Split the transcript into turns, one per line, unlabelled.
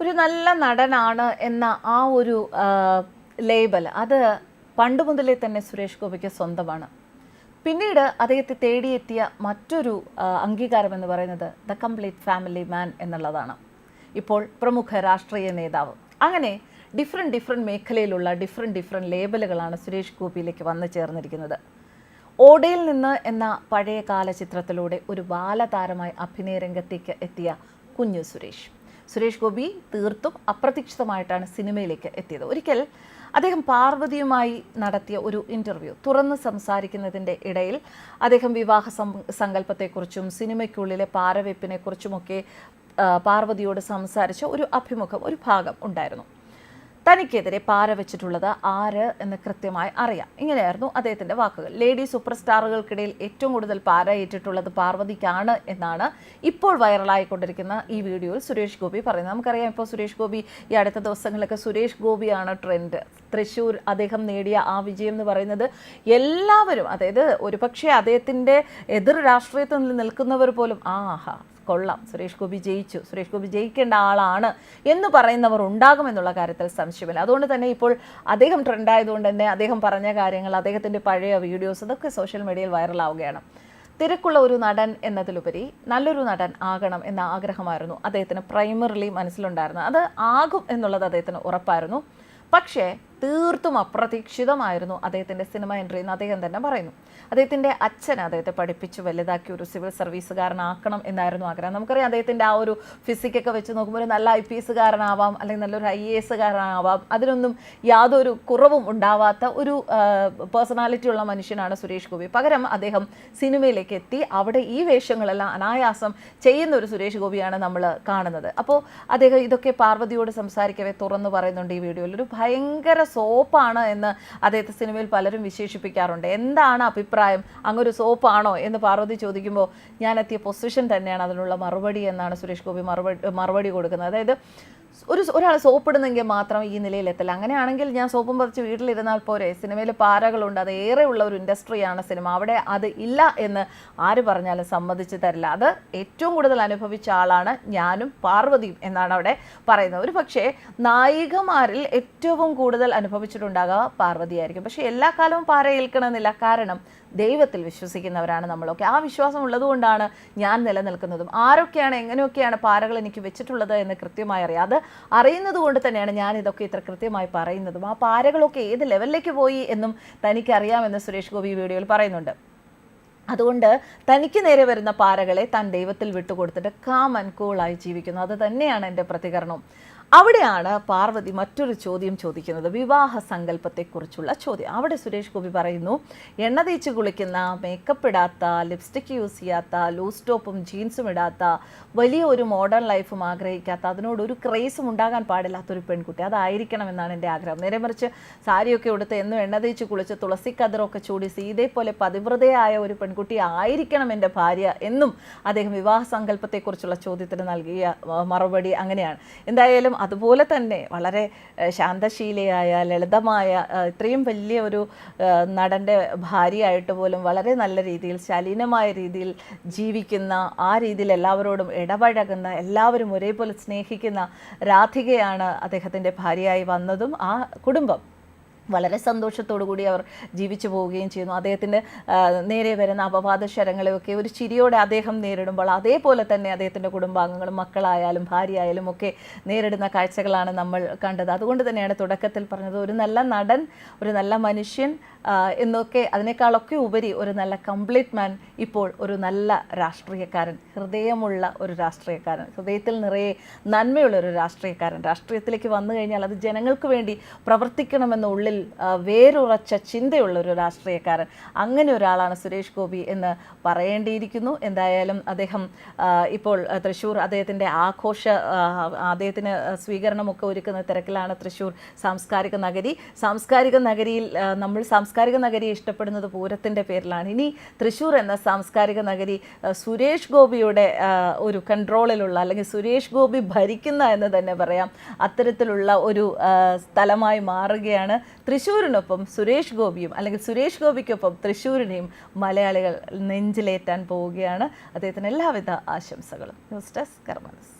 ഒരു നല്ല നടനാണ് എന്ന ആ ഒരു ലേബൽ അത് പണ്ട് മുതലേ തന്നെ സുരേഷ് ഗോപിക്ക് സ്വന്തമാണ്. പിന്നീട് അദ്ദേഹത്തെ തേടിയെത്തിയ മറ്റൊരു അംഗീകാരം എന്ന് പറയുന്നത് ദ കംപ്ലീറ്റ് ഫാമിലി മാൻ എന്നുള്ളതാണ്. ഇപ്പോൾ പ്രമുഖ രാഷ്ട്രീയ നേതാവ്. അങ്ങനെ ഡിഫറെന്റ് ഡിഫറെന്റ് മേഖലയിലുള്ള ഡിഫറെന്റ് ഡിഫറെന്റ് ലേബലുകളാണ് സുരേഷ് ഗോപിയിലേക്ക് വന്നു ചേർന്നിരിക്കുന്നത്. ഓടയിൽ നിന്ന് എന്ന പഴയ കാല ചിത്രത്തിലൂടെ ഒരു ബാലതാരമായി അഭിനയ രംഗത്തേക്ക് എത്തിയ കുഞ്ഞു സുരേഷ്. സുരേഷ് ഗോപി തീർത്തും അപ്രതീക്ഷിതമായിട്ടാണ് സിനിമയിലേക്ക് എത്തിയത്. ഒരിക്കൽ അദ്ദേഹം പാർവതിയുമായി നടത്തിയ ഒരു ഇന്റർവ്യൂ തുറന്ന് സംസാരിക്കുന്നതിന്റെ ഇടയിൽ അദ്ദേഹം വിവാഹ സങ്കല്പത്തെക്കുറിച്ചും സിനിമയ്ക്കുള്ളിലെ പാരവെപ്പിനെക്കുറിച്ചുമൊക്കെ പാർവതിയോട് സംസാരിച്ച ഒരു അഭിമുഖം ഒരു ഭാഗം ഉണ്ടായിരുന്നു. തനിക്കെതിരെ പാര വെച്ചിട്ടുള്ളത് ആര് എന്ന് കൃത്യമായി അറിയാം. ഇങ്ങനെയായിരുന്നു അദ്ദേഹത്തിന്റെ വാക്കുകൾ. ലേഡി സൂപ്പർ സ്റ്റാറുകൾക്കിടയിൽ ഏറ്റവും കൂടുതൽ പാര ഏറ്റിട്ടുള്ളത് പാർവതിക്കാണ് എന്നാണ് ഇപ്പോൾ വൈറലായിക്കൊണ്ടിരിക്കുന്ന ഈ വീഡിയോയിൽ സുരേഷ് ഗോപി പറയുന്നത്. നമുക്കറിയാം ഇപ്പോൾ സുരേഷ് ഗോപി ഈ അടുത്ത ദിവസങ്ങളിലൊക്കെ സുരേഷ് ഗോപിയാണ് ട്രെൻഡ് തൃശ്ശൂർ അദ്ദേഹം നേടിയ ആ വിജയം എന്ന് പറയുന്നത് എല്ലാവരും അതായത് ഒരുപക്ഷെ അദ്ദേഹത്തിന്റെ എതിർ രാഷ്ട്രീയത്തിൽ നിൽക്കുന്നവർ പോലും ആഹാ കൊള്ളാം. സുരേഷ് ഗോപി ജയിച്ചു. സുരേഷ് ഗോപി ജയിക്കേണ്ട ആളാണ് എന്ന് പറയുന്നവർ ഉണ്ടാകുമെന്നുള്ള കാര്യത്തിൽ സംശയമില്ല. അതുകൊണ്ട് തന്നെ ഇപ്പോൾ അദ്ദേഹം ട്രെൻഡായതുകൊണ്ട് തന്നെ അദ്ദേഹം പറഞ്ഞ കാര്യങ്ങൾ അദ്ദേഹത്തിന്റെ പഴയ വീഡിയോസ് ഇതൊക്കെ സോഷ്യൽ മീഡിയയിൽ വൈറലാവുകയാണ്. തിരക്കുള്ള ഒരു നടൻ എന്നതിലുപരി നല്ലൊരു നടൻ ആകണം എന്ന ആഗ്രഹമായിരുന്നു അദ്ദേഹത്തിന്. പ്രൈമറിലി മനസ്സിലുണ്ടായിരുന്നു അത് ആകും എന്നുള്ളത് അദ്ദേഹത്തിന് ഉറപ്പായിരുന്നു. പക്ഷേ തീർത്തും അപ്രതീക്ഷിതമായിരുന്നു അദ്ദേഹത്തിന്റെ സിനിമ എൻട്രി എന്ന് അദ്ദേഹം തന്നെ പറയുന്നു. അദ്ദേഹത്തിന്റെ അച്ഛൻ അദ്ദേഹത്തെ പഠിപ്പിച്ച് വലുതാക്കി ഒരു സിവിൽ സർവീസുകാരനാക്കണം എന്നായിരുന്നു ആഗ്രഹം. നമുക്കറിയാം അദ്ദേഹത്തിന്റെ ആ ഒരു ഫിസിക്കൊക്കെ വെച്ച് നോക്കുമ്പോൾ ഒരു നല്ല ഐ പി എസുകാരനാവാം അല്ലെങ്കിൽ നല്ലൊരു ഐ എ എസുകാരനാവാം. അതിനൊന്നും യാതൊരു കുറവും ഉണ്ടാവാത്ത ഒരു പേഴ്സണാലിറ്റി ഉള്ള മനുഷ്യനാണ് സുരേഷ് ഗോപി. പകരം അദ്ദേഹം സിനിമയിലേക്ക് എത്തി അവിടെ ഈ വേഷങ്ങളെല്ലാം അനായാസം ചെയ്യുന്ന ഒരു സുരേഷ് ഗോപിയാണ് നമ്മൾ കാണുന്നത്. അപ്പോൾ അദ്ദേഹം ഇതൊക്കെ പാർവതിയോട് സംസാരിക്കവേ തുറന്നു പറയുന്നുണ്ട് ഈ വീഡിയോയിൽ. ഒരു ഭയങ്കര സോപ്പാണ് എന്ന് അദ്ദേഹത്തെ സിനിമയിൽ പലരും വിശേഷിപ്പിക്കാറുണ്ട്. എന്താണ് അഭിപ്രായം? അങ്ങൊരു സോപ്പാണോ എന്ന് പാർവതി ചോദിക്കുമ്പോൾ ഞാൻ എത്തിയ പൊസിഷൻ തന്നെയാണ് അതിനുള്ള മറുപടി എന്നാണ് സുരേഷ് ഗോപി മറുപടി മറുപടി കൊടുക്കുന്നത്. അതായത് ഒരു ഒരാൾ സോപ്പിടുന്നെങ്കിൽ മാത്രം ഈ നിലയിൽ എത്തില്ല അങ്ങനെയാണെങ്കിൽ ഞാൻ സോപ്പും പറിച്ച് വീട്ടിലിരുന്നാൽ പോരെ. സിനിമയിൽ പാരകളുണ്ട്. അത് ഉള്ള ഒരു ഇൻഡസ്ട്രിയാണ് സിനിമ. അവിടെ അത് ഇല്ല എന്ന് ആര് പറഞ്ഞാലും സമ്മതിച്ച് തരില്ല. അത് ഏറ്റവും കൂടുതൽ അനുഭവിച്ച ആളാണ് ഞാനും പാർവതിയും എന്നാണ് അവിടെ പറയുന്നത്. ഒരു പക്ഷേ നായികമാരിൽ ഏറ്റവും കൂടുതൽ അനുഭവിച്ചിട്ടുണ്ടാകുക പാർവതിയായിരിക്കും പക്ഷേ എല്ലാ കാലവും പാര ഏൽക്കണമെന്നില്ല. കാരണം ദൈവത്തിൽ വിശ്വസിക്കുന്നവരാണ് നമ്മളൊക്കെ. ആ വിശ്വാസം ഉള്ളതുകൊണ്ടാണ് ഞാൻ നിലനിൽക്കുന്നതും. ആരൊക്കെയാണ് എങ്ങനെയൊക്കെയാണ് പാരകൾ എനിക്ക് വെച്ചിട്ടുള്ളത് എന്ന് കൃത്യമായി അറിയാം. അത് അറിയുന്നത് കൊണ്ട് തന്നെയാണ് ഞാൻ ഇതൊക്കെ ഇത്ര കൃത്യമായി പറയുന്നതും. ആ പാരകളൊക്കെ ഏത് ലെവലിലേക്ക് പോയി എന്നും തനിക്കറിയാമെന്ന് സുരേഷ് ഗോപി വീഡിയോയിൽ പറയുന്നുണ്ട്. അതുകൊണ്ട് തനിക്ക് നേരെ വരുന്ന പാരകളെ താൻ ദൈവത്തിൽ വിട്ടുകൊടുത്തിട്ട് കാം ആൻഡ് കൂളായി ജീവിക്കുന്നു. അത് തന്നെയാണ് എന്റെ പ്രതികരണം. അവിടെയാണ് പാർവതി മറ്റൊരു ചോദ്യം ചോദിക്കുന്നത്. വിവാഹ സങ്കല്പത്തെക്കുറിച്ചുള്ള ചോദ്യം. അവിടെ സുരേഷ് ഗോപി പറയുന്നു എണ്ണ തേച്ച് കുളിക്കുന്ന മേക്കപ്പ് ഇടാത്ത ലിപ്സ്റ്റിക് യൂസ് ചെയ്യാത്ത ലൂസ് ടോപ്പും ജീൻസും ഇടാത്ത വലിയ ഒരു മോഡേൺ ലൈഫും ആഗ്രഹിക്കാത്ത അതിനോട് ഒരു ക്രേസും ഉണ്ടാകാൻ പാടില്ലാത്തൊരു പെൺകുട്ടി. അതായിരിക്കണം എന്നാണ് എന്റെ ആഗ്രഹം. നേരെ മറിച്ച് സാരിയൊക്കെ ഉടുത്ത് എന്നും എണ്ണ തേച്ച് കുളിച്ച് തുളസി കതിറൊക്കെ ചൂടി ഇതേപോലെ പോലെ പതിവ്രതയായ ഒരു പെൺകുട്ടി ആയിരിക്കണം എന്റെ ഭാര്യ എന്നും അദ്ദേഹം വിവാഹ സങ്കല്പത്തെക്കുറിച്ചുള്ള ചോദ്യത്തിന് നൽകിയ മറുപടി അങ്ങനെയാണ്. എന്തായാലും അതുപോലെ തന്നെ വളരെ ശാന്തശീലയായ ലളിതമായ ഇത്രയും വലിയ ഒരു നടന്റെ ഭാര്യയായിട്ട് പോലും വളരെ നല്ല രീതിയിൽ ശാലീനമായ രീതിയിൽ ജീവിക്കുന്ന ആ രീതിയിൽ എല്ലാവരോടും ഇടപഴകുന്ന എല്ലാവരും ഒരേപോലെ സ്നേഹിക്കുന്ന രാധികയാണ് അദ്ദേഹത്തിന്റെ ഭാര്യയായി വന്നതും ആ കുടുംബം. വളരെ സന്തോഷത്തോടു കൂടി അവർ ജീവിച്ചു പോവുകയും ചെയ്യുന്നു. അദ്ദേഹത്തിന്റെ നേരെ വരുന്ന അപവാദ ശരങ്ങളെയൊക്കെ ഒരു ചിരിയോടെ അദ്ദേഹം നേരിടുമ്പോൾ അതേപോലെ തന്നെ അദ്ദേഹത്തിന്റെ കുടുംബാംഗങ്ങളും മക്കളായാലും ഭാര്യയായാലും ഒക്കെ നേരിടുന്ന കാഴ്ചകളാണ് നമ്മൾ കണ്ടത്. അതുകൊണ്ട് തന്നെയാണ് തുടക്കത്തിൽ പറഞ്ഞത് ഒരു നല്ല നടൻ ഒരു നല്ല മനുഷ്യൻ എന്നൊക്കെ അതിനേക്കാളൊക്കെ ഉപരി ഒരു നല്ല കംപ്ലീറ്റ് മാൻ ഇപ്പോൾ ഒരു നല്ല രാഷ്ട്രീയക്കാരൻ ഹൃദയമുള്ള ഒരു രാഷ്ട്രീയക്കാരൻ ഹൃദയത്തിൽ നിറയെ നന്മയുള്ള ഒരു രാഷ്ട്രീയക്കാരൻ. രാഷ്ട്രീയത്തിലേക്ക് വന്നു കഴിഞ്ഞാൽ അത് ജനങ്ങൾക്ക് വേണ്ടി പ്രവർത്തിക്കണമെന്ന ഉള്ളിൽ വേരുറച്ച ചിന്തയുള്ള ഒരു രാഷ്ട്രീയക്കാരൻ. അങ്ങനെ ഒരാളാണ് സുരേഷ് ഗോപി എന്ന് പറയേണ്ടിയിരിക്കുന്നു. എന്തായാലും അദ്ദേഹം ഇപ്പോൾ തൃശ്ശൂർ അദ്ദേഹത്തിന്റെ ആഘോഷ അദ്ദേഹത്തിന് സ്വീകരണമൊക്കെ ഒരുക്കുന്ന തിരക്കിലാണ് തൃശ്ശൂർ സാംസ്കാരിക നഗരി. സാംസ്കാരിക നഗരിയിൽ നമ്മൾ സാംസ്കാരിക നഗരിയെ ഇഷ്ടപ്പെടുന്നത് പൂരത്തിന്റെ പേരിലാണ്. ഇനി തൃശ്ശൂർ എന്ന സാംസ്കാരിക നഗരി സുരേഷ് ഗോപിയുടെ ഒരു കൺട്രോളിലുള്ള അല്ലെങ്കിൽ സുരേഷ് ഗോപി ഭരിക്കുന്ന എന്ന് തന്നെ പറയാം. അത്തരത്തിലുള്ള ഒരു സ്ഥലമായി മാറുകയാണ് തൃശ്ശൂരിനൊപ്പം സുരേഷ് ഗോപിയും അല്ലെങ്കിൽ സുരേഷ് ഗോപിക്കൊപ്പം തൃശ്ശൂരിനെയും മലയാളികൾ നെഞ്ചിലേറ്റാൻ പോവുകയാണ്. അദ്ദേഹത്തിന് എല്ലാവിധ ആശംസകളും. News desk കർമ്മനസ്